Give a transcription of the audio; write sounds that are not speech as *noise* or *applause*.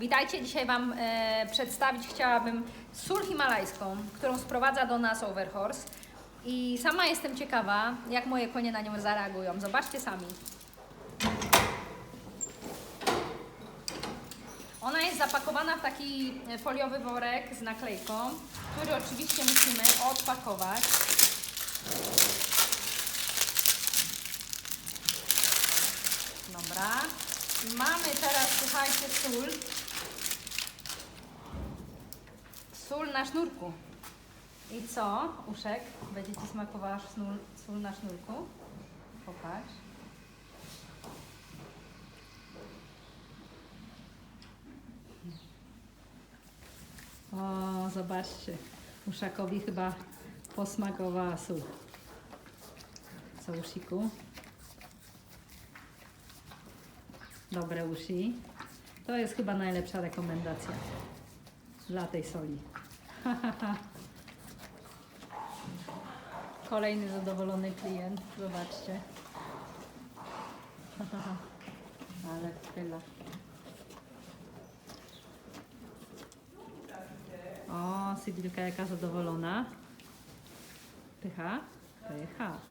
Witajcie, dzisiaj Wam e, przedstawić chciałabym sól himalajską, którą sprowadza do nas Overhorse. I sama jestem ciekawa, jak moje konie na nią zareagują. Zobaczcie sami. Ona jest zapakowana w taki foliowy worek z naklejką, który oczywiście musimy odpakować. Dobra. Mamy teraz, słuchajcie, sól. Sól na sznurku. I co, Uszek? Będzie Ci smakowała sól na sznurku? Popatrz. O, zobaczcie. Uszakowi chyba posmakowała sól. Co, Usiku? Dobre uszy. To jest chyba najlepsza rekomendacja dla tej soli. *laughs* Kolejny zadowolony klient. Zobaczcie. *laughs* Ale chwila. O, Sybylka jaka zadowolona. Pycha? Pycha.